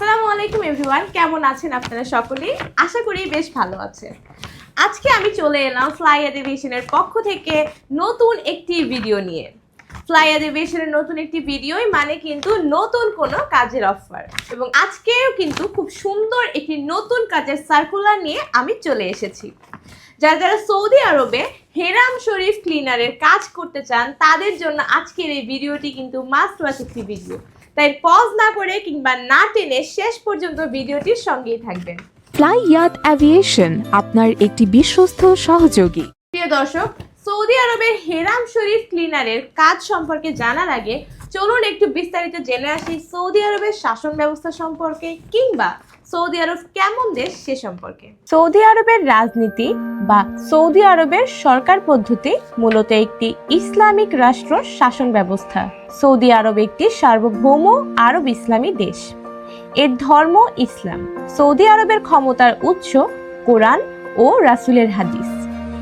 আসসালামু আলাইকুম এভরিওয়ান, কেমন আছেন আপনারা সকলেই? আশা করি বেশ ভালো আছেন। আজকে আমি চলে এলাম ফ্লাই এডিভিশনের পক্ষ থেকে নতুন একটি ভিডিও নিয়ে। ফ্লাই এডিভিশনের নতুন একটি ভিডিওই মানে কিন্তু নতুন কোনো কাজের অফার এবং আজকেও কিন্তু খুব সুন্দর একটি নতুন কাজের সার্কুলার নিয়ে আমি চলে এসেছি। যারা যারা সৌদি আরবে হেরাম শরীফ ক্লিনারের কাজ করতে চান তাদের জন্য আজকের এই ভিডিওটি কিন্তু মাস্ট ওয়াচ একটি ভিডিও তাই পজ না করে কিংবা না টেনে শেষ পর্যন্ত ভিডিওটির সঙ্গেই থাকবেন। ফ্লাই ইয়াত অ্যাভিয়েশন আপনার একটি বিশ্বস্ত সহযোগী। প্রিয় দর্শক সৌদি আরবের হেরাম শরীফ ক্লিনারের কাজ সম্পর্কে জানার আগে চলুন একটু বিস্তারিত জেনে আসি সৌদি আরবের শাসন ব্যবস্থা সম্পর্কে কিংবা সৌদি আরব কেমন দেশ সে সম্পর্কে। সৌদি আরবের রাজনীতি বা সৌদি আরবের সরকার পদ্ধতি মূলত একটি ইসলামিক রাষ্ট্র শাসন ব্যবস্থা। সৌদি আরব একটি সার্বভৌম আরব ইসলামী দেশ। এর ধর্ম ইসলাম। সৌদি আরবের ক্ষমতার উৎস কোরআন ও রাসূলের হাদিস।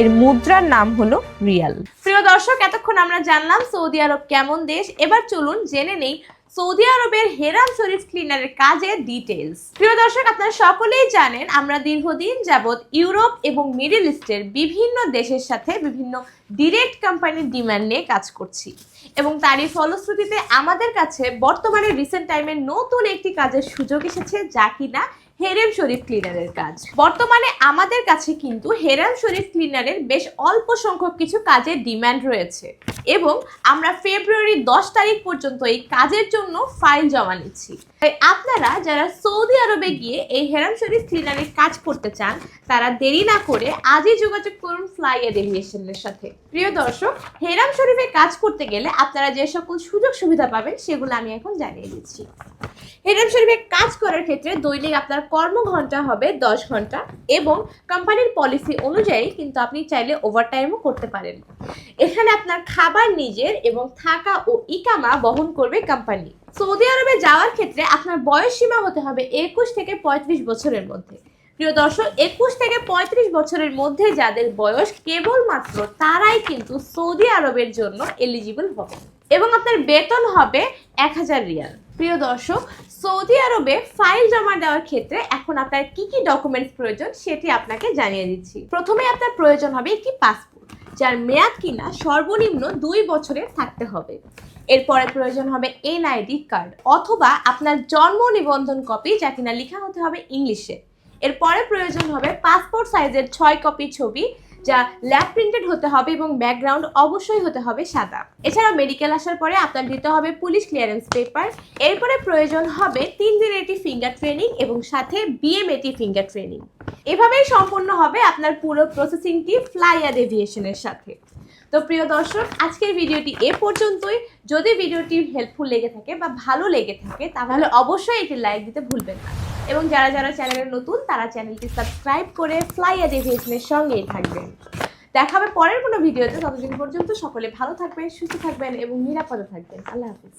এর মুদ্রার নাম হলো রিয়াল। প্রিয় দর্শক, এতক্ষণ আমরা জানলাম সৌদি আরব কেমন দেশ। এবার চলুন জেনে নেই সৌদি আরবের হেরাম শরীফ ক্লিনারের কাজের ডিটেলস প্রিয় দর্শক, আপনারা সকলেই জানেন আমরা দীর্ঘদিন যাবৎ ইউরোপ এবং মিডিল ইস্টের বিভিন্ন দেশের সাথে বিভিন্ন ডিরেক্ট কোম্পানির ডিমান্ড নিয়ে কাজ করছি এবং তারই ফলশ্রুতিতে আমাদের কাছে বর্তমানে রিসেন্ট টাইমে নতুন একটি কাজের সুযোগ এসেছে, যা কিনা হেরেম শরীফ ক্লিনারের কাজ। বর্তমানে আমাদের কাছে কিন্তু হেরাম শরীফ ক্লিনারের বেশ অল্প সংখ্যক কিছু কাজের ডিমান্ড রয়েছে এবং আমরা ফেব্রুয়ারি দশ তারিখ পর্যন্ত এই কাজের জন্য ফাইল জমা নিচ্ছি। তাই আপনারা যারা সৌদি আরবে গিয়ে এই হেরাম শরীফ ক্লিনারের কাজ করতে চান, তারা দেরি না করে আজই যোগাযোগ করুন ফ্লাই এভিয়েশনের সাথে। প্রিয় দর্শক, হেরাম শরীফে কাজ করতে গেলে আপনারা যে সকল সুযোগ সুবিধা পাবেন, সেগুলো আমি এখন জানিয়ে দিচ্ছি। হেরাম শরীফে কাজ করার ক্ষেত্রে দৈনিক আপনার কর্মঘন্টা হবে দশ ঘণ্টা এবং কোম্পানির পলিসি অনুযায়ী কিন্তু আপনি চাইলে ওভারটাইমও করতে পারেন। এখানে আপনার খাবার নিজের এবং থাকা ও ইকামা বহন করবে কোম্পানি সৌদি আরবে যাওয়ার ক্ষেত্রে আপনার বয়স সীমা হতে হবে একুশ থেকে পঁয়ত্রিশ বছরের মধ্যে। প্রিয় দর্শক, একুশ থেকে পঁয়ত্রিশ বছরের মধ্যে যাদের বয়স কেবলমাত্র তারাই কিন্তু সৌদি আরবের জন্য এলিজিবল হবে। এবং আপনার বেতন হবে এক হাজার রিয়াল। প্রিয় দর্শক, সৌদি আরবে ফাইল জমা দেওয়ার ক্ষেত্রে এখন আপনার কি কি ডকুমেন্টস প্রয়োজন সেটি আপনাকে জানিয়ে দিচ্ছি। প্রথমে আপনার প্রয়োজন হবে একটি পাসপোর্ট যার মেয়াদ কিনা সর্বনিম্ন দুই বছরের থাকতে হবে। এরপরে প্রয়োজন হবে এনআইডি কার্ড অথবা আপনার জন্ম নিবন্ধন কপি যা কিনা লেখা হতে হবে ইংলিশে। এরপরে প্রয়োজন হবে পাসপোর্ট সাইজের ছয় কপি ছবি যা ল্যাব প্রিন্টেড হতে হবে এবং ব্যাকগ্রাউন্ড অবশ্যই হতে হবে সাদা। এছাড়া মেডিকেল আসার পরে আপনার দিতে হবে পুলিশ ক্লিয়ারেন্স পেপার এরপরে প্রয়োজন হবে তিন দিনের একটি ফিঙ্গার ট্রেনিং এবং সাথে বিএমএটি ফিঙ্গার ট্রেনিং এভাবেই সম্পন্ন হবে আপনার পুরো প্রসেসিংটি ফ্লাইয়ার এভিয়েশনের সাথে। তো প্রিয় দর্শক, আজকের ভিডিওটি এ পর্যন্তই। যদি ভিডিওটি হেল্পফুল লেগে থাকে বা ভালো লেগে থাকে, তাহলে অবশ্যই একটি লাইক দিতে ভুলবেন না। এবং যারা যারা চ্যানেলে নতুন, তারা চ্যানেলটি সাবস্ক্রাইব করে ফ্লাইয়ার এভিয়েশনের সঙ্গেই থাকবেন। দেখা হবে পরের কোনো ভিডিওতে। ততদিন পর্যন্ত সকলে ভালো থাকবেন, সুস্থ থাকবেন এবং নিরাপদে থাকবেন। আল্লাহ হাফিজ।